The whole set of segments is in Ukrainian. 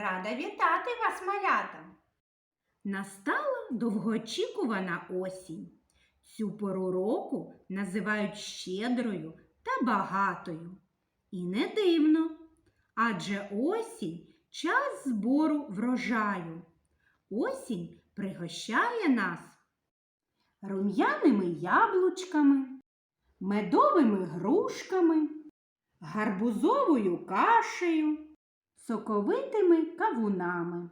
Рада вітати вас, малята! Настала довгоочікувана осінь. Цю пору року називають щедрою та багатою. І не дивно, адже осінь час збору врожаю. Осінь пригощає нас рум'яними яблучками, медовими грушками, гарбузовою кашею, соковитими кавунами.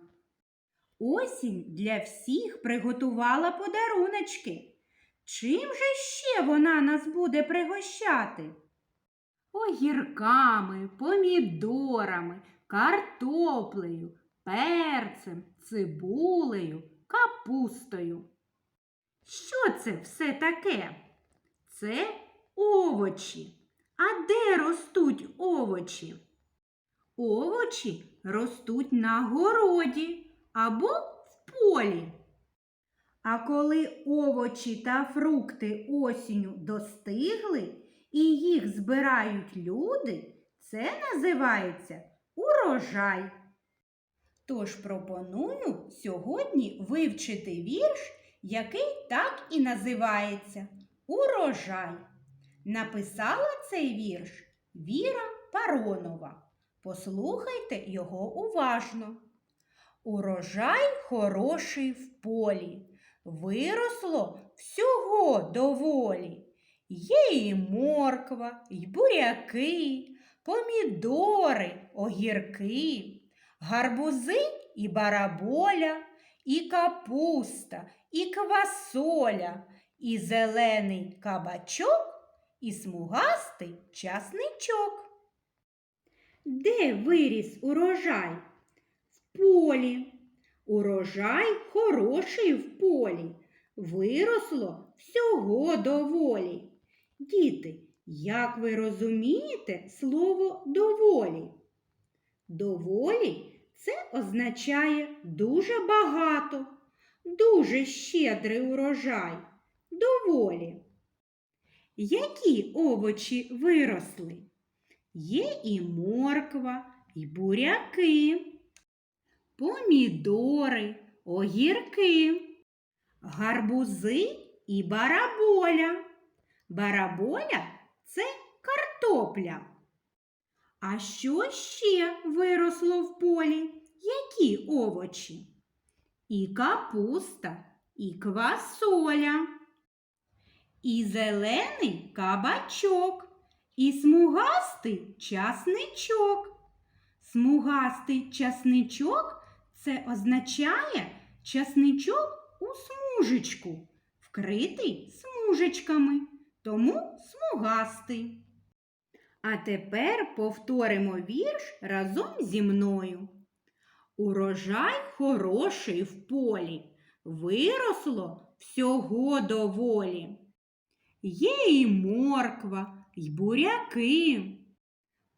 Осінь для всіх приготувала подаруночки. Чим же ще вона нас буде пригощати? Огірками, помідорами, картоплею, перцем, цибулею, капустою. Що це все таке? Це овочі. А де ростуть овочі? Овочі ростуть на городі або в полі. А коли овочі та фрукти осінню достигли і їх збирають люди, це називається урожай. Тож пропоную сьогодні вивчити вірш, який так і називається Урожай. Написала цей вірш Віра Паронова. Послухайте його уважно. Урожай хороший в полі, виросло всього доволі. Є і морква, і буряки, помідори, огірки, гарбузи і бараболя, і капуста, і квасоля, і зелений кабачок, і смугастий часничок. Де виріс урожай? В полі. Урожай хороший в полі. Виросло всього доволі. Діти, як ви розумієте слово доволі? Доволі це означає дуже багато, дуже щедрий урожай. Доволі. Які овочі виросли? Є і морква, і буряки, помідори, огірки, гарбузи і бараболя. Бараболя це картопля. А що ще виросло в полі? Які овочі? І капуста, і квасоля, і зелений кабачок, і смугастий часничок. Смугастий часничок це означає часничок у смужечку, вкритий смужечками, тому смугастий. А тепер повторимо вірш разом зі мною. Урожай хороший в полі, виросло всього доволі. Є і морква, й буряки,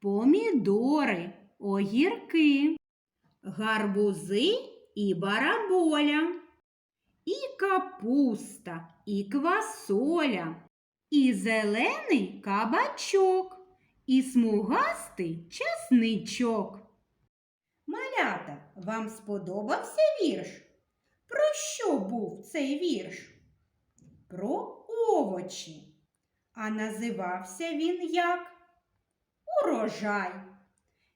помідори, огірки, гарбузи і бараболя, і капуста, і квасоля, і зелений кабачок, і смугастий часничок. Малята, вам сподобався вірш? Про що був цей вірш? Про овочі. А називався він як урожай.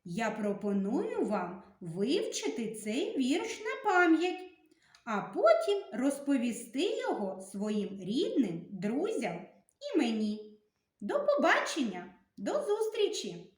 Я пропоную вам вивчити цей вірш на пам'ять, а потім розповісти його своїм рідним, друзям і мені. До побачення, до зустрічі!